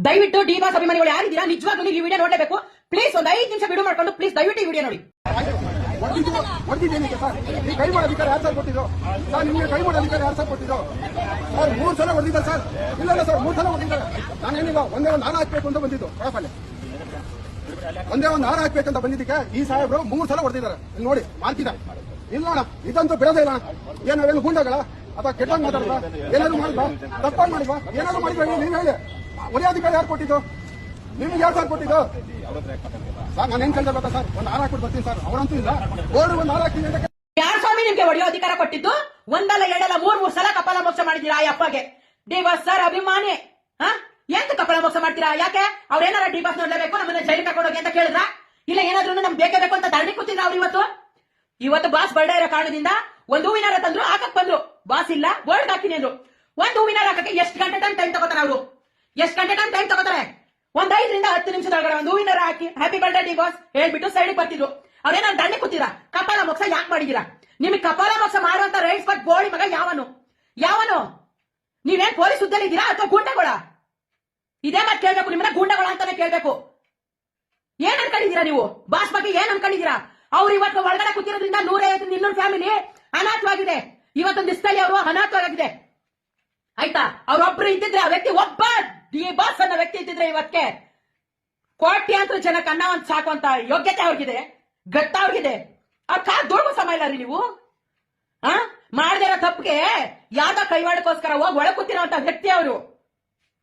ದಯವಿಟ್ಟು D boss ಅಭಿಮಾನಿಗಳು ಯಾರಿದ್ದೀರಾ? ನಿಜವಾಗ್ಲೂ ನೀವು ವಿಡಿಯೋ ನೋಡಲೇಬೇಕು. ಪ್ಲೀಸ್ ಒಂದು ಐದು ನಿಮಿಷ ಬಿಡು ಮಾಡ್ಕೊಂಡು ಪ್ಲೀಸ್ ದಯವಿಟ್ಟು ವಿಡಿಯೋ ನೋಡಿ ಹೊಡೆದಿದ್ದು ಸರ್ ನೀವು ಕೈ ಮಾಡೋ ಅಧಿಕಾರ ಯಾರು ಸರ್ ಕೊಟ್ಟಿದ್ರು ಸರ್ ನಿಮಗೆ ಕೈ ಮಾಡೋ ಅಧಿಕಾರ ಯಾರು ಸರ್ ಕೊಟ್ಟಿದ್ರು ಸರ್ ಮೂರು ಸಲ ಹೊಡೆದಿದ್ದಾರೆ ಸರ್ ಇಲ್ಲ ಸರ್ ಮೂರು ಸಲ ಹೊಡೆದಿದ್ದಾರೆ ನಾನೇನಿಲ್ಲ ಒಂದೇ ಒಂದು ಹಾರ ಹಾಕ್ಬೇಕು ಅಂತ ಬಂದಿದ್ದು ಕ್ರಾಫಲ್ಲಿ ಒಂದೇ ಒಂದು ಹಾರ ಹಾಕ್ಬೇಕಂತ ಬಂದಿದ್ದಕ್ಕೆ ಈ ಸಾಹೇಬ್ರು ಮೂರು ಸಲ ಹೊಡೆದಿದ್ದಾರೆ ನೋಡಿ. ಮಾಡ್ತಿದ್ದ ಇಲ್ಲ ಅಣ್ಣ ಇದಂತೂ ಬಿಡೋದೇ ಇಲ್ಲ ಅಣ್ಣ ಏನು ನಾವೇನು ಗುಂಡಗಳ ಅಥವಾ ಕೆಟ್ಟ ಮಾತಾಡ್ದ ಏನಾದ್ರು ಮಾಡಿದ್ವಾ ತಪ್ಪಾಗಿ ಮಾಡಿದ್ವಾ ಏನಾದ್ರು ಮಾಡಿದ್ವಾ ನೀವು ಹೇಳಿ. ಒಳ್ಳೆ ಅಧಿಕಾರ ಯಾರು ಕೊಟ್ಟಿದ್ದು? ನಿಮ್ಗೆ ಯಾರು ಸರ್ ಕೊಟ್ಟಿದ್ದು? ಸರ್, ನಾನು ಏನ್ ಕೇಳ್ತಾ ಸರ್? ಒಂದು ಹಾರ ಹಾಕ್ಬಿಟ್ಟು ಬರ್ತೀನಿ ಸರ್. ಅವರಂತೂ ಇಲ್ಲ. ಬೋರ್ಡ್ ಒಂದು ಹಾರ ಹಾಕ್ತೀನಿ ಅಂತ ಯಾರು ಸ್ವಾಮಿ ನಿಮ್ಗೆ ಒಡೆಯೋ ಅಧಿಕಾರ ಕೊಟ್ಟಿದ್ದು? ಒಂದಲ್ಲ, ಎರಡಲ್ಲ, ಮೂರ್ ಮೂರ್ ಸಲ ಕಪಾಲ ಮೋಕ್ಷ ಮಾಡಿದೀರಾ ಆ ಅಪ್ಪಗೆ? ದೇವಸ್ ಸರ್ ಅಭಿಮಾನಿ, ಹಾ? ಎಂತ ಕಪಾಲ ಮೋಕ್ಷ ಮಾಡ್ತೀರಾ? ಯಾಕೆ? ಅವ್ರ ಏನಾರ ಬಾಸ್ ನೋಡ್ಲೇಬೇಕು, ನಮ್ಮನ್ನ ಜೈಲಿಗೆ ಕರ್ಕೊಂಡೋಗಿ ಅಂತ ಕೇಳಿದ್ರ? ಇಲ್ಲ ಏನಾದ್ರೂ ನಮ್ಗೆ ಬೇಕೇ ಬೇಕು ಅಂತ ಧರಣಿ ಕೂತಿದ್ರ ಅವ್ರ ಇವತ್ತು? ಇವತ್ತು ಬಾಸ್ ಬರ್ಡೇ ಇರೋ ಕಾರಣದಿಂದ ಒಂದು ಹೂವಿನಾರ ತಂದ್ರು, ಹಾಕಕ್ ಬಂದ್ರು. ಬಾಸ್ ಇಲ್ಲ, ಬೋರ್ಡ್ ಹಾಕಿನಿ ಅಂದ್ರು. ಒಂದು ಹೂವಿನಾರ ಹಾಕಕ್ಕೆ ಎಷ್ಟು ಗಂಟೆ ಟೈಮ್ ತಗೋತಾರ ಅವರು? ಎಷ್ಟು ಗಂಟೆ ಟೈಮ್ ಟೈಮ್ ತಗೋತಾರೆ? ಒಂದ್ ಐದರಿಂದ ಹತ್ತು ನಿಮಿಷದೊಳಗಡೆ ಒಂದು ಹೂವಿನ ಹಾಕಿ ಹ್ಯಾಪಿ ಬರ್ಡೇ ಡಿ ಬಾಸ್ ಹೇಳ್ಬಿಟ್ಟು ಸೈಡ್ ಬರ್ತಿದ್ರು. ಅವ್ರೇನ ದಂಡೆ ಕೂತೀರಾ ಕಪಾಲ ಮೋಕ್ಷ ಯಾಕೆ ಮಾಡಿದೀರಾ? ನಿಮಗೆ ಕಪಾಲ ಮೋಕ್ಷ ಮಾಡುವಂತ ರೈಸ್ ಬಟ್ ಗೋಳಿ ಮಗ ಯಾವನು? ಯಾವನು? ನೀವೇನ್ ಪೊಲೀಸ್ ಉದ್ದಲ್ಲಿ ಇದ್ದೀರಾ ಅಥವಾ ಗುಂಡಗಳ? ಇದೇ ಮಾತು ಕೇಳ್ಬೇಕು, ನಿಮ್ಮನ್ನ ಗುಂಡಗಳ ಅಂತಾನೆ ಕೇಳ್ಬೇಕು. ಏನ್ ಅನ್ಕೊಂಡಿದೀರಾ ನೀವು? ಬಾಸ್ ಬಗ್ಗೆ ಏನ್ ಅನ್ಕೊಂಡಿದೀರಾ ಅವ್ರು ಇವತ್ತು ಒಳಗಡೆ ಕೂತಿರೋದ್ರಿಂದ ನೂರೈವತ್ತು, ಇನ್ನೂರು ಫ್ಯಾಮಿಲಿ ಅನಾಥವಾಗಿದೆ. ಇವತ್ತೊಂದು ದಿವಸದಲ್ಲಿ ಅವರು ಅನಾಥವಾಗಿದೆ. ಆಯ್ತಾ? ಅವ್ರೊಬ್ರು ಇದ್ದಿದ್ರೆ ಆ ವ್ಯಕ್ತಿ ಒಬ್ಬ ಡಿ ಬಾಸ್ ಅನ್ನೋ ವ್ಯಕ್ತಿ ಇದ್ದಿದ್ರೆ ಇವಕ್ಕೆ ಕೋಟ್ಯಾಂತರ ಜನಕ್ಕೆ ಅನ್ನ ಒಂದು ಸಾಕುವಂತ ಯೋಗ್ಯತೆ ಅವ್ರಿಗಿದೆ, ಗಟ್ಟ ಅವ್ರಿಗಿದೆ. ಆ ಕಾ ದುಡ್ಡು ಸಮಯ ಇಲ್ಲ ರೀ ನೀವು? ಆ? ಮಾಡದೇ ಇರೋ ತಪ್ಪಿಗೆ ಯಾವ್ದೋ ಕೈವಾಡಕ್ಕೋಸ್ಕರ ಹೋಗಿ ಒಳ ವ್ಯಕ್ತಿ ಅವರು.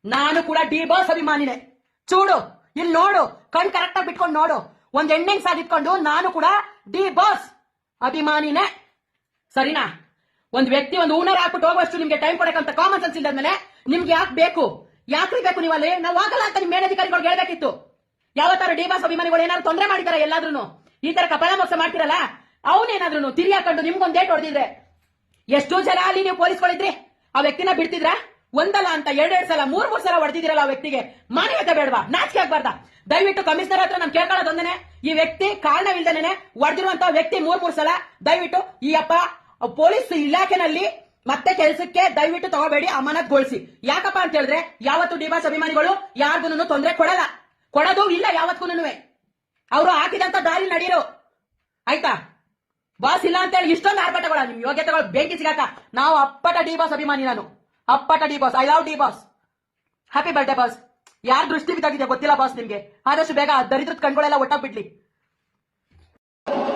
ನಾನು ಕೂಡ ಡಿ ಬಾಸ್ ಅಭಿಮಾನಿನೇ. ಚೂಡು ಇಲ್ಲಿ ನೋಡು, ಕಣ್ ಕರೆಕ್ಟ್ ಆಗಿ ಬಿಟ್ಕೊಂಡು ನೋಡು. ಒಂದ್ ಎಂಡಿಂಗ್ ಸಾಗಿಟ್ಕೊಂಡು ನಾನು ಕೂಡ ಡಿ ಬಾಸ್ ಅಭಿಮಾನಿನೇ. ಸರಿನಾ? ಒಂದ್ ವ್ಯಕ್ತಿ ಒಂದು ಊನರ್ ಹಾಕ್ಬಿಟ್ಟು ಹೋಗುವಷ್ಟು ನಿಮ್ಗೆ ಟೈಮ್ ಕೊಡಕ್ಕಂತ ಕಾಮನ್ ಸೆನ್ಸ್ ಇಲ್ಲದ್ಮೇಲೆ ನಿಮ್ಗೆ ಯಾಕೆ ಬೇಕು? ಯಾಕ್ರಿ ಬೇಕು ನೀವು ಅಲ್ಲಿ ನಾವು ಆಗಲ್ಲ ಅಂತ ನಿಮ್ಮ ಮೇಲಧಿಕಾರಿಗಳಿಗೆ ಹೇಳ್ಬೇಕಿತ್ತು. ಯಾವತ್ತಾರು ಡಿ ಬಾಸ್ ಅಭಿಮಾನಿಗಳು ಏನಾದ್ರು ತೊಂದರೆ ಮಾಡಿದಾರೆ ಎಲ್ಲಾದ್ರೂ ಈ ತರ ಕಪಾಳ ಮೋಸ ಮಾಡ್ತಿರಲ್ಲ? ಅವನೇನಾದ್ರು ತಿರಿ ಹಾಕೊಂಡು ನಿಮ್ಗೊಂದ್ ಡೇಟ್ ಹೊಡೆದಿದ್ರೆ? ಎಷ್ಟೋ ಜನ ಅಲ್ಲಿ ನೀವು ಪೊಲೀಸ್ಗಳಿದ್ರಿ? ಆ ವ್ಯಕ್ತಿನ ಬಿಡ್ತಿದ್ರ? ಒಂದಲ್ಲ ಅಂತ ಎರಡೆರಡು ಸಲ, ಮೂರ್ ಮೂರ್ ಸಲ ಹೊಡೆದಿದ್ರಲ್ಲ ಆ ವ್ಯಕ್ತಿಗೆ? ಮಾನ್ಯತೆ ಬೇಡವಾ? ನಾಚಿಕೆ ಆಗ್ಬಾರ್ದ? ದಯವಿಟ್ಟು ಕಮಿಷನರ್ ಹತ್ರ ನಾನು ಕೇಳ್ಕೊಳ್ಳೋದೊಂದೇನೆ ಈ ವ್ಯಕ್ತಿ ಕಾರಣವಿಲ್ಲದೇನೆ ಹೊಡೆದಿರುವಂತ ವ್ಯಕ್ತಿ ಮೂರ್ ಮೂರ್ ಸಲ, ದಯವಿಟ್ಟು ಈ ಅಪ್ಪ, ಪೊಲೀಸ್ ಇಲಾಖೆನಲ್ಲಿ ಮತ್ತೆ ಕೆಲಸಕ್ಕೆ ದಯವಿಟ್ಟು ತಗೋಬೇಡಿ ಅಮಾನತ್ಗೊಳಿಸಿ ಯಾಕಪ್ಪ ಅಂತ ಹೇಳಿದ್ರೆ, ಯಾವತ್ತು ಡಿಬಾಸ್ ಅಭಿಮಾನಿಗಳು ಯಾರಿಗೂ ತೊಂದರೆ ಕೊಡಲ್ಲ. ಕೊಡೋದು ಇಲ್ಲ ಯಾವತ್ತೂ ಅವರು ಹಾಕಿದಂತ ದಾರಿ ನಡೀರು. ಆಯ್ತಾ? ಬಾಸ್ ಇಲ್ಲ ಅಂತ ಹೇಳಿ ಇಷ್ಟೊಂದು ಆರ್ಭಟಗಳ ನಿಮ್ ಯೋಗ್ಯತೆಗಳು ಬೆಂಕಿ ಸಿಗಾಕ. ನಾವು ಅಪ್ಪಟ ಡಿ ಬಾಸ್ ಅಭಿಮಾನಿ ನಾನು. ಅಪ್ಪಟ D boss I love D boss happy birthday boss. ಯಾರ ದೃಷ್ಟಿ ಬಿದ್ದಾಗಿದೆ ಗೊತ್ತಿಲ್ಲ ಬಾಸ್ ನಿಮ್ಗೆ. ಆದಷ್ಟು ಬೇಗ ದರಿದ್ರದ ಕಣ್ಗಳೆಲ್ಲ ಒಟ್ಟಾಗ್ಬಿಡ್ಲಿ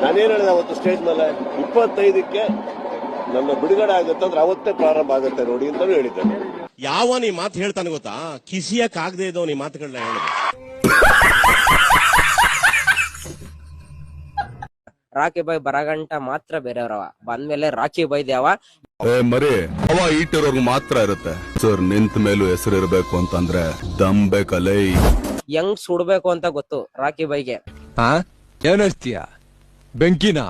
ನಾನೇನ್ ಹೇಳಿದೆ ಅವತ್ತು ಸ್ಟೇಜ್ ಮೇಲೆ? ಇಪ್ಪತ್ತೈದಕ್ಕೆ ನನ್ನ ಬಿಡುಗಡೆ ಆಗುತ್ತೆ ಅಂದ್ರೆ ಅವತ್ತೇ ಪ್ರಾರಂಭ ಆಗುತ್ತೆ ನೋಡಿ ಅಂತ ಹೇಳಿದ್ದೇನೆ. ಯಾವ ನೀ ಮಾತು ಹೇಳ್ತಾನೆ ಗೊತ್ತಾ? ಕಿಸಿಯಕ್ ಆಗದೆ ಇದ್ದವ್ ನೀ ಮಾತುಗಳನ್ನ ಹೇಳಿದ ರಾಕಿ ಬಾಯ್ ಬರಗಂಟ ಮಾತ್ರ ಬೇರೆಯವ್ರವ. ಬಂದ್ಮೇಲೆ ರಾಕಿ ಬಾಯ್ ದೇವ. ಏ ಮರಿ ಅವ ಈಟಿರೋರ್ಗು ಮಾತ್ರ ಇರುತ್ತೆ. ಸರ್ ನಿಂತ ಮೇಲೂ ಹೆಸರು ಇರಬೇಕು ಅಂತಂದ್ರೆ ದಮ್ ಬೇಕಲ್ಲೇ ಹೆಂಗ್ ಸುಡ್ಬೇಕು ಅಂತ ಗೊತ್ತು ರಾಕಿ ಬಾಯ್ಗೆ ಆ? ಏನ್ ಹಚ್ತೀಯ ಬೆಂಕಿನ?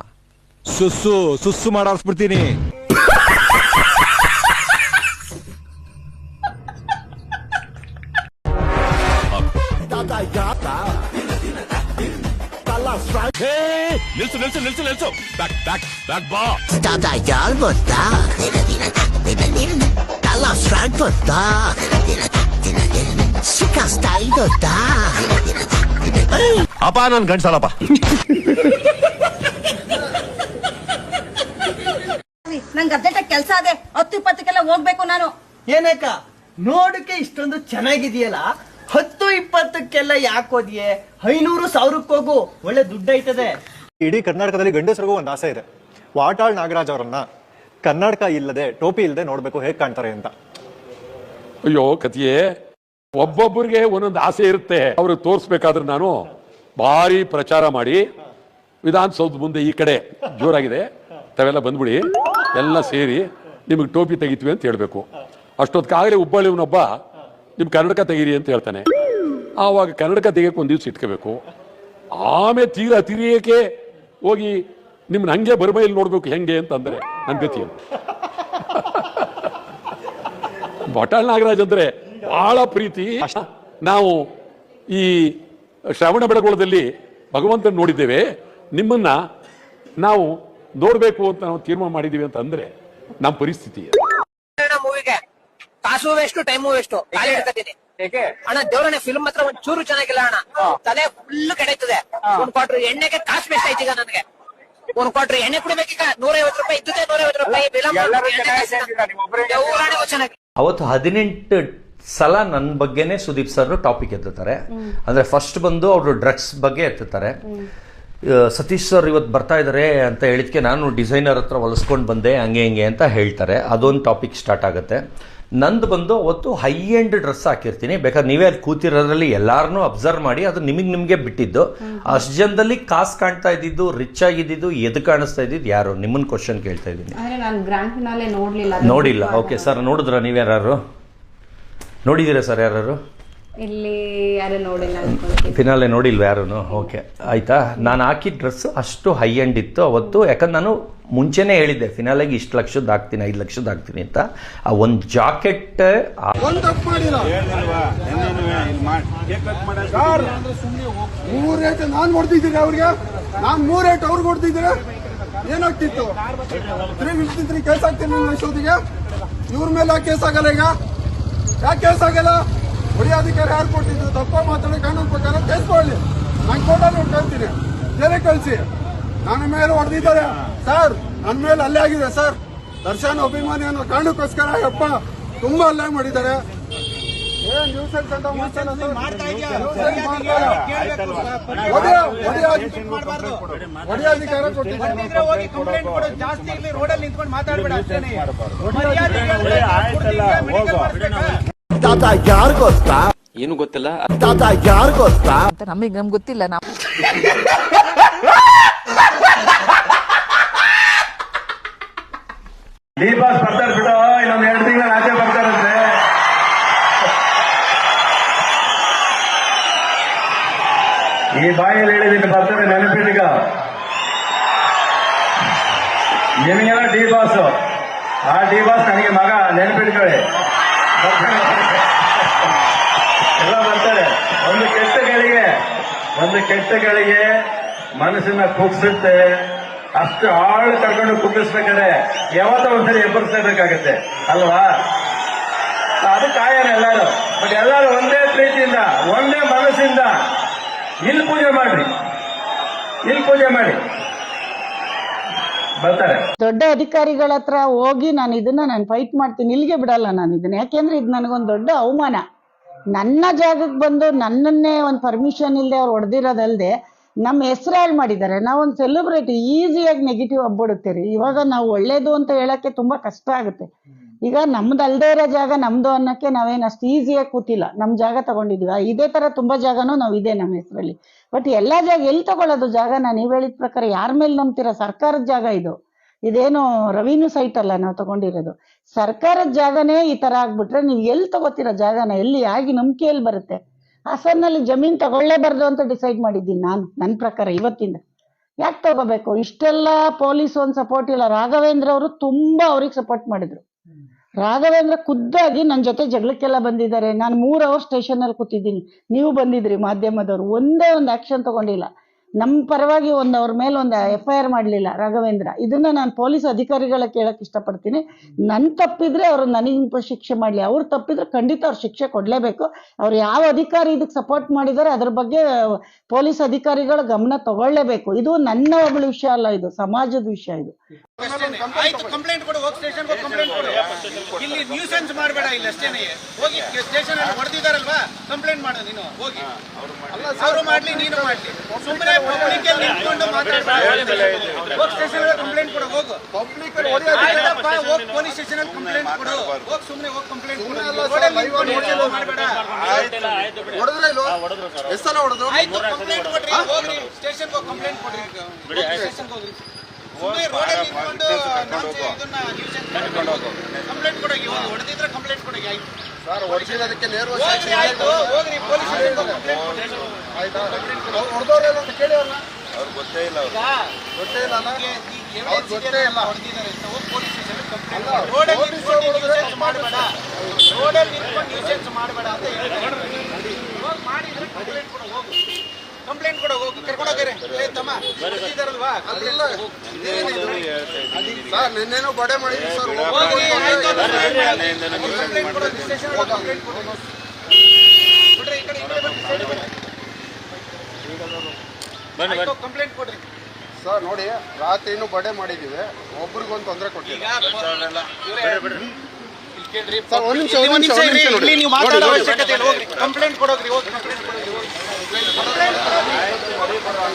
ಸುಸ್ಸು ಸುಸ್ಸು ಮಾಡಾರ್ಸ್ಬಿಡ್ತೀನಿ. ನಿಲ್ಸು ನಿಲ್ಸು ನಿಲ್ಸು ನಿಲ್ಸು. ಬ್ಯಾಕ್ ಬ್ಯಾಕ್ ಬ್ಯಾಕ್ ಬಾ Tata yal butta. Alla strand butta. Sika style Apa ಅಪ್ಪ ನನ್ ಗಂಡ್ಸಲ್ಲಪ್ಪ ನಂಗೆ ಅರ್ಜೆಂಟಾಗಿ ಕೆಲಸ ಅದೇ ಹತ್ತು ಇಪ್ಪತ್ತಕ್ಕೆಲ್ಲ ಹೋಗ್ಬೇಕು ನಾನು. ಏನಕ್ಕ ನೋಡಕ್ಕೆ ಇಷ್ಟೊಂದು ಚೆನ್ನಾಗಿದೆಯಲ್ಲ? ಹತ್ತು ಇಪ್ಪತ್ತಕ್ಕೆಲ್ಲ ಯಾಕೆ ಹೋದ್ಯೆ? ಐನೂರು ಸಾವಿರಕ್ಕೆ ಹೋಗು. ಒಳ್ಳೆ ದುಡ್ಡು ಐತದೆ ಇಡೀ ಕರ್ನಾಟಕದಲ್ಲಿ ಗಂಡಸರಿಗೂ ಒಂದು ಆಸೆ ಇದೆ. ವಾಟಾಳ್ ನಾಗರಾಜ್ ಅವರನ್ನ ಕರ್ನಾಟಕ ಇಲ್ಲದೆ, ಟೋಪಿ ಇಲ್ಲದೆ ನೋಡ್ಬೇಕು ಹೇಗೆ ಕಾಣ್ತಾರೆ ಅಂತ. ಅಯ್ಯೋ ಕತಿಯೇ ಒಬ್ಬೊಬ್ಬರಿಗೆ ಒಂದೊಂದು ಆಸೆ ಇರುತ್ತೆ. ಅವ್ರಿಗೆ ತೋರಿಸ್ಬೇಕಾದ್ರೆ ನಾನು ಭಾರಿ ಪ್ರಚಾರ ಮಾಡಿ ವಿಧಾನಸೌಧ ಮುಂದೆ ಈ ಕಡೆ ಜೋರಾಗಿದೆ. ತಾವೆಲ್ಲ ಬಂದ್ಬಿಡಿ. ಎಲ್ಲ ಸೇರಿ ನಿಮಗೆ ಟೋಪಿ ತೆಗಿತೀವಿ ಅಂತ ಹೇಳ್ಬೇಕು. ಅಷ್ಟೊತ್ತಿಗಾಗಲೇ ಹುಬ್ಬಳ್ಳಿವನೊಬ್ಬ ನಿಮ್ ಕನ್ನಡಕ ತೆಗೀರಿ ಅಂತ ಹೇಳ್ತಾನೆ. ಆವಾಗ ಕನ್ನಡಕ ತೆಗಿಯಕ್ಕೆ ಒಂದು ದಿವ್ಸ ಇಟ್ಕೋಬೇಕು. ಆಮೇಲೆ ತೀರಾ ತಿರಿಯಕ್ಕೆ ಹೋಗಿ ನಿಮ್ಮನ್ನ ಹಂಗೆ ಬರಬೈಲಿ ನೋಡ್ಬೇಕು ಹೆಂಗೆ ಅಂತಂದ್ರೆ ನನ್ನ ಗತಿ ಅಂತ ಬಟಾಳ್ ನಾಗರಾಜ್ ಅಂದ್ರೆ ಬಹಳ ಪ್ರೀತಿ. ನಾವು ಈ ಶ್ರವಣ ಬೆಳಗೊಳದಲ್ಲಿ ಭಗವಂತನ ನೋಡಿದ್ದೇವೆ. ನಿಮ್ಮನ್ನ ನಾವು ನೋಡಬೇಕು ಅಂತ ನಾವು ತೀರ್ಮಾನ ಮಾಡಿದ್ದೀವಿ ಅಂತ ಅಂದ್ರೆ ನಮ್ಮ ಪರಿಸ್ಥಿತಿ ಕಾಸು ವೇಸ್ಟು ಟೈಮು ವೇಸ್ಟ್ ಅಣ್ಣ ದೇವ್ರಣ್ಣ ಫಿಲ್ಮ್ ಹತ್ರ ಒಂದ್ ಚೂರು ಚೆನ್ನಾಗಿಲ್ಲ ಅಣ್ಣ. ತಲೆ ಫುಲ್ ಕೆಡೈತದೆ. ಒಂದ್ ಕ್ವಾಟ್ರ್ ಎಣ್ಣೆಗೆ ಕಾಸು ವೇಸ್ಟ್ ಆಯ್ತು ಈಗ ನನಗೆ. ಒಂದ್ ಕ್ವಾಟ್ರ್ ಎಣ್ಣೆ ಕುಡಿಬೇಕೀಗ ನೂರೈವತ್ತು ರೂಪಾಯಿ ಇದ್ದದೆ ನೂರೈವತ್ತು ರೂಪಾಯಿ ಚೆನ್ನಾಗಿ ಅವತ್ತು ಹದಿನೆಂಟು ಸಲ ನನ್ನ ಬಗ್ಗೆನೇ ಸುದೀಪ್ ಸರ್ ಟಾಪಿಕ್ ಎತ್ತುತ್ತಾರೆ. ಅಂದ್ರೆ ಫಸ್ಟ್ ಬಂದು ಅವರು ಡ್ರಗ್ಸ್ ಬಗ್ಗೆ ಎತ್ತುತ್ತಾರೆ. ಆ, ಸತೀಶ್ ಸರ್ ಇವತ್ತು ಬರ್ತಾ ಇದ್ದಾರೆ ಅಂತ ಹೇಳಿದ್ಕೆ ನಾನು ಡಿಸೈನರ್ ಹತ್ರ ಹೊಲಿಸ್ಕೊಂಡು ಬಂದೆ ಹಂಗೆ ಹಿಂಗೆ ಅಂತ ಹೇಳ್ತಾರೆ. ಅದೊಂದು ಟಾಪಿಕ್ ಸ್ಟಾರ್ಟ್ ಆಗುತ್ತೆ. ನಂದು ಬಂದು ಅವತ್ತು ಹೈ ಎಂಡ್ ಡ್ರೆಸ್ ಹಾಕಿರ್ತೀನಿ. ಬೇಕಾದ್ರೆ ನೀವೇ ಅಲ್ಲಿ ಕೂತಿರೋದ್ರಲ್ಲಿ ಎಲ್ಲಾರನ್ನೂ ಅಬ್ಸರ್ವ್ ಮಾಡಿ ಅದು ನಿಮಗೆ ನಿಮಗೆ ಬಿಟ್ಟಿದ್ದು. ಅಷ್ಟು ಜನದಲ್ಲಿ ಕಾಸು ಕಾಣ್ತಾ ಇದ್ದಿದ್ದು ರಿಚ್ ಆಗಿದ್ದು ಎದು ಕಾಣಿಸ್ತಾ ಇದ್ದಿದ್ದು ಯಾರು? ನಿಮ್ಮನ್ನ ಕ್ವಶನ್ ಕೇಳ್ತಾ ಇದ್ದೀನಿ. ನೋಡಿಲ್ಲ. ಓಕೆ ಸರ್ ನೋಡಿದ್ರ ನೀವ್ಯಾರು ನೋಡಿದ್ದೀರಾ ಸರ್ ಯಾರು ಇಲ್ಲಿ ಯಾರು ನೋಡಿಲ್ಲ ಫಿನಾಲೆ ನೋಡಿಲ್ವ ಯಾರು ಓಕೆ ಆಯ್ತಾ? ನಾನು ಹಾಕಿದ ಡ್ರೆಸ್ ಅಷ್ಟು ಹೈ ಎಂಡ್ ಇತ್ತು. ಅವತ್ತು ಯಾಕಂದ್ರೆ ನಾನು ಮುಂಚೆನೇ ಹೇಳಿದ್ದೆ ಫಿನಾಲೆಗೆ ಇಷ್ಟು ಲಕ್ಷದ ಹಾಕ್ತೀನಿ ಐದು ಲಕ್ಷದ ಹಾಕ್ತೀನಿ ಅಂತ. ಆ ಒಂದು ಜಾಕೆಟ್ ಮೂರ್ ರೇಟ್ ನಾನ್ ಹೊಡೆದಿದ್ದೀರಿ ಅವ್ರಿಗೆ. ನಾನು ಮೂರ್ ರೇಟ್ ಅವ್ರಿಗೆ ಕೊಡ್ತಿದ್ದೀರಾ. ಏನಾಗ್ತಿತ್ತು ತ್ರೀ ಫಿಫ್ಟಿ ತ್ರೀ ಕೇಸ್ ಆಗ್ತೀನಿ ನನ್ನ ಅಷ್ಟೊತ್ತಿಗೆ ಇವ್ರ ಮೇಲೆ ಕೇಸ್ ಆಗಲ್ಲ ಈಗ. ಯಾಕೆ ಕೇಸ್ ಆಗಲ್ಲ? ಹೊಡೆಯೋಧಿಕಾರಿ ಯಾರು ಕೊಟ್ಟಿದ್ದು? ತಪ್ಪ ಮಾತಾಡಿ ಕಾನೂನು ಪ್ರಕಾರ ಕೇಸ್ ಕೊಡ್ಲಿ. ನಾನು ಕೋರ್ಟಲ್ಲಿ ಕಳ್ತೀನಿ ಜೈಲಿಗೆ ಕಳಿಸಿ. ನನ್ನ ಮೇಲೆ ಹೊಡೆದಿದ್ದಾರೆ. ಸರ್ ನನ್ನ ಮೇಲೆ ಅಲ್ಲೇ ಆಗಿದೆ ಸರ್. ದರ್ಶನ್ ಅಭಿಮಾನಿ ಅನ್ನೋ ಕಾರಣಕ್ಕೋಸ್ಕರ ಅಪ್ಪ ತುಂಬಾ ಅಲ್ಲೇ ಮಾಡಿದ್ದಾರೆ ಏನ್ ನ್ಯೂಸೆನ್ಸ್ ಜಾಸ್ತಿ ರೋಡಲ್ಲಿ ನಿಂತ್ಕೊಂಡು ತಾತ ಯಾರು ಗೊತ್ತಾ ಏನು ಗೊತ್ತಿಲ್ಲ. ತಾತ ಯಾರು ಗೊತ್ತಾ ಅಂತ ನಮಗೆ ನಮ್ಗೆ ಗೊತ್ತಿಲ್ಲ ನಾವು ಡಿ ಬಾಸ್ ಬರ್ತಾರೆ ಬಿಡು ಇನ್ನೊಂದ್ ಎರಡು ತಿಂಗಳ ಆಚೆ ಬರ್ತಾರಂತೆ. ಈ ಬಾಯಲ್ಲಿ ಹೇಳಿದ್ದೀನಿ ಬರ್ತಾರೆ ನೆನಪಿದ್ದೀಗ ನಿಮಗೆಲ್ಲ ಡಿ ಬಾಸ್ ಆ ಡಿ ಬಾಸ್ ನನಗೆ ಮಗ ನೆನಪಿಟ್ಕೊಳ್ಳಿ. ಎಲ್ಲ ಬರ್ತಾರೆ ಒಂದು ಕೆಟ್ಟಗಳಿಗೆ ಒಂದು ಕೆಟ್ಟಗಳಿಗೆ ಗಳಿಗೆ ಮನಸ್ಸನ್ನ ಕುಗ್ಸುತ್ತೆ. ಅಷ್ಟು ಆಳು ಕರ್ಕೊಂಡು ಕುಗ್ಗಿಸ್ಬೇಕಾದ್ರೆ ಯಾವತ್ತೋ ಒಂದ್ಸರಿ ಎಬ್ಬರಿಸಲೇಬೇಕಾಗತ್ತೆ ಅಲ್ವಾ? ಅದು ಕಾಯನ ಎಲ್ಲಾರು. ಬಟ್ ಎಲ್ಲರೂ ಒಂದೇ ಪ್ರೀತಿಯಿಂದ, ಒಂದೇ ಮನಸ್ಸಿಂದ ಇಲ್ಲಿ ಪೂಜೆ ಮಾಡ್ರಿ. ಇಲ್ಲಿ ಪೂಜೆ ಮಾಡಿ. ದೊಡ್ಡ ಅಧಿಕಾರಿಗಳ ಹತ್ರ ಹೋಗಿ ನಾನು ಇದನ್ನ ನಾನು ಫೈಟ್ ಮಾಡ್ತೀನಿ, ಇಲ್ಲಿಗೆ ಬಿಡಲ್ಲ ನಾನು ಇದನ್ನ. ಯಾಕೆಂದ್ರೆ ಇದು ನನಗೊಂದು ದೊಡ್ಡ ಅವಮಾನ. ನನ್ನ ಜಾಗಕ್ಕೆ ಬಂದು ನನ್ನನ್ನೇ ಒಂದು ಪರ್ಮಿಷನ್ ಇಲ್ಲದೆ ಅವ್ರು ಹೊಡೆದಿರೋದಲ್ಲದೆ ನಮ್ಮ ಹೆಸರು ಹಾಳು ಮಾಡಿದ್ದಾರೆ ನಾವೊಂದು ಸೆಲೆಬ್ರಿಟಿ ಈಸಿಯಾಗಿ ನೆಗೆಟಿವ್ ಹಬ್ಬಿಡುತ್ತೀರಿ ಇವಾಗ ನಾವು ಒಳ್ಳೇದು ಅಂತ ಹೇಳಕ್ಕೆ ತುಂಬಾ ಕಷ್ಟ ಆಗುತ್ತೆ. ಈಗ ನಮ್ದು ಅಲ್ದೆ ಇರೋ ಜಾಗ, ನಮ್ದು ಅನ್ನೋಕ್ಕೆ ನಾವೇನು ಅಷ್ಟು ಈಸಿಯಾಗಿ ಕೂತಿಲ್ಲ. ನಮ್ಮ ಜಾಗ ತಗೊಂಡಿದೀವಿ. ಇದೇ ತರ ತುಂಬಾ ಜಾಗನೂ ನಾವು ಇದೆ ನಮ್ಮ ಹೆಸರಲ್ಲಿ. ಬಟ್ ಎಲ್ಲಾ ಜಾಗ ಎಲ್ಲಿ ತಗೊಳ್ಳೋದು ಜಾಗನ? ನೀವು ಹೇಳಿದ ಪ್ರಕಾರ ಯಾರ ಮೇಲೆ ನಂಬ್ತೀರಾ? ಸರ್ಕಾರದ ಜಾಗ ಇದು. ಇದೇನು ರೆವಿನ್ಯೂ ಸೈಟ್ ಅಲ್ಲ ನಾವು ತಗೊಂಡಿರೋದು. ಸರ್ಕಾರದ ಜಾಗನೇ ಈ ತರ ಆಗ್ಬಿಟ್ರೆ ನೀವು ಎಲ್ಲಿ ತಗೋತೀರಾ ಜಾಗನ? ಎಲ್ಲಿ ಆಗಿ ನಂಬಿಕೆ ಎಲ್ಲಿ ಬರುತ್ತೆ? ಹಾಸನ್ನಲ್ಲಿ ಜಮೀನ್ ತಗೊಳ್ಳೇಬಾರ್ದು ಅಂತ ಡಿಸೈಡ್ ಮಾಡಿದ್ದೀನಿ ನಾನು ನನ್ನ ಪ್ರಕಾರ ಇವತ್ತಿಂದ. ಯಾಕೆ ತಗೋಬೇಕು? ಇಷ್ಟೆಲ್ಲ ಪೊಲೀಸ್ ಒಂದು ಸಪೋರ್ಟ್ ಇಲ್ಲ. ರಾಘವೇಂದ್ರ ಅವರು ತುಂಬಾ ಅವ್ರಿಗೆ ಸಪೋರ್ಟ್ ಮಾಡಿದ್ರು. ರಾಘವೇಂದ್ರ ಖುದ್ದಾಗಿ ನನ್ನ ಜೊತೆ ಜಗಳಕ್ಕೆಲ್ಲ ಬಂದಿದ್ದಾರೆ. ನಾನು ಮೂರ್ ಅವರ್ ಸ್ಟೇಷನ್ ಅಲ್ಲಿ ಕೂತಿದ್ದೀನಿ. ನೀವು ಬಂದಿದ್ರಿ ಮಾಧ್ಯಮದವರು. ಒಂದೇ ಒಂದು ಆಕ್ಷನ್ ತಗೊಂಡಿಲ್ಲ. ನಮ್ಮ ಪರವಾಗಿ ಒಂದು ಅವ್ರ ಮೇಲೆ ಒಂದು ಎಫ್ ಐ ಆರ್ ಮಾಡಲಿಲ್ಲ ರಾಘವೇಂದ್ರ. ಇದನ್ನು ನಾನು ಪೊಲೀಸ್ ಅಧಿಕಾರಿಗಳ ಕೇಳಕ್ಕೆ ಇಷ್ಟಪಡ್ತೀನಿ. ನನ್ನ ತಪ್ಪಿದ್ರೆ ಅವರು ನನಗೆ ಶಿಕ್ಷೆ ಮಾಡಲಿ. ಅವ್ರು ತಪ್ಪಿದ್ರೆ ಖಂಡಿತ ಅವ್ರು ಶಿಕ್ಷೆ ಕೊಡಲೇಬೇಕು. ಅವ್ರು ಯಾವ ಅಧಿಕಾರಿ ಇದಕ್ಕೆ ಸಪೋರ್ಟ್ ಮಾಡಿದ್ದಾರೆ ಅದ್ರ ಬಗ್ಗೆ ಪೊಲೀಸ್ ಅಧಿಕಾರಿಗಳು ಗಮನ ತಗೊಳ್ಳೇಬೇಕು. ಇದು ನನ್ನ ಒಬ್ಬಳ ವಿಷಯ ಅಲ್ಲ ಇದು ಸಮಾಜದ ವಿಷಯ ಇದು. ಆಯ್ತು ಕಂಪ್ಲೇಂಟ್ ಕೊಡು ಹೋಗಿ ಸ್ಟೇಷನ್ ಕಂಪ್ಲೇಂಟ್ ಕೊಡು. ಇಲ್ಲಿ ನ್ಯೂಸೆನ್ಸ್ ಮಾಡಬೇಡ ಇಲ್ಲಿ ಅಷ್ಟೇನೆ. ಹೋಗಿ ಸ್ಟೇಷನ್ ಅಲ್ಲಿ ಹೊಡೆದಿದ್ದಾರಲ್ವಾ ಕಂಪ್ಲೇಂಟ್ ಮಾಡು ನೀನು ಹೋಗಿ. ಅವರು ಮಾಡ್ಲಿ. ನೀನು ಮಾಡ್ಲಿ. ಸುಮ್ಮನೆ ಹೋಗಿ ಸ್ಟೇಷನ್ ಕಂಪ್ಲೇಂಟ್ ಕೊಡು ಹೋಗು. ಪಬ್ಲಿಕ್ ಆಯ್ತಪ್ಪ ಹೋಗಿ ಪೊಲೀಸ್ ಸ್ಟೇಷನ್ ಅಲ್ಲಿ ಕಂಪ್ಲೇಂಟ್ ಕೊಡು. ಹೋಗಿ ಸುಮ್ಮನೆ ಹೋಗಿ ಕಂಪ್ಲೇಂಟ್ ಕೊಡು. ಹೊಡೆದ್ರೆ ಎಷ್ಟು ಸಲ ಹೊಡೆದ್ರು ಆಯ್ತು ಕಂಪ್ಲೇಂಟ್ ಕೊಡ್ರಿ ಹೋಗ್ರಿ. ಹೋಗಿ ಕಂಪ್ಲೇಂಟ್ ಕೊಡ್ರಿ ಸ್ಟೇಷನ್ ಹೋಗ್ರಿ. ನಾವು ಇದನ್ನ ಕಂಪ್ಲೇಂಟ್ ಕೊಡೋಗಿ ಹೋಗಿ. ಹೊಡೆದಿದ್ರೆ ಕಂಪ್ಲೇಂಟ್ ಕೊಡೋಗಿ ಆಯ್ತು. ಸರ್ ಹೊಡೆದಿರೋದಕ್ಕೆ ನೇರವಾಗಿ ಹೋಗ್ರಿ ಆಯ್ತು. ಹೋಗ್ರಿ ಪೊಲೀಸ್ ಕಂಪ್ಲೇಂಟ್ ಕೊಡ್ರಿ ಆಯ್ತಾ? ಹೊಡೆದವ್ರು ಅಂತ ಕೇಳಿ ಅವ್ರಿಗೆ ಗೊತ್ತೇ ಇಲ್ಲ ಗೊತ್ತೇ ಇಲ್ಲ ಅಲ್ಲ? ಈಗ ಅವ್ರಿಗೆ ಗೊತ್ತೇ ಇಲ್ಲ. ಹೊಡೆದಿದ್ದಾರೆ ಅಂತ ಹೋಗಿ ಪೊಲೀಸ್ ಸ್ಟೇಷನ್ ಕಂಪ್ಲೇಂಟ್ ರೋಡಲ್ಲಿ ನಿಂತ್ಕೊಂಡು ನ್ಯೂಸೆನ್ಸ್ ಮಾಡಬೇಡ. ರೋಡಲ್ಲಿ ನಿಂತ್ಕೊಂಡು ನ್ಯೂಸೆನ್ಸ್ ಮಾಡಬೇಡ ಅಂತ ಹೇಳಿ ಹೋಗಿ ಮಾಡಿದ್ರೆ ಕಂಪ್ಲೇಂಟ್ ಕೂಡ ಹೋಗು. ಕಂಪ್ಲೇಂಟ್ ಕೊಡೋ ಕರ್ಕೊಂಡೋಗ್ರಿ. ತಮ್ಮ ಸರ್ ನಿನ್ನೇನೋ ಬಡೆ ಮಾಡಿದಿ ಸರ್. ಕಂಪ್ಲೇಂಟ್ ಕೊಡ್ರಿ. ಸರ್ ನೋಡಿ ರಾತ್ರಿನೂ ಬಡೆ ಮಾಡಿದ್ದೀವಿ. ಒಬ್ರಿಗೊಂದು ತೊಂದರೆ ಕೊಟ್ಟಿಲ್ಲ. ಕಂಪ್ಲೇಂಟ್ ಕೊಡೋಗ್ರಿ ಹೋಗಿ ಕಂಪ್ಲೇಂಟ್ ಕೊಡೋಗ್ರಿ. ಹೋಗಿ பண்ணுறாங்க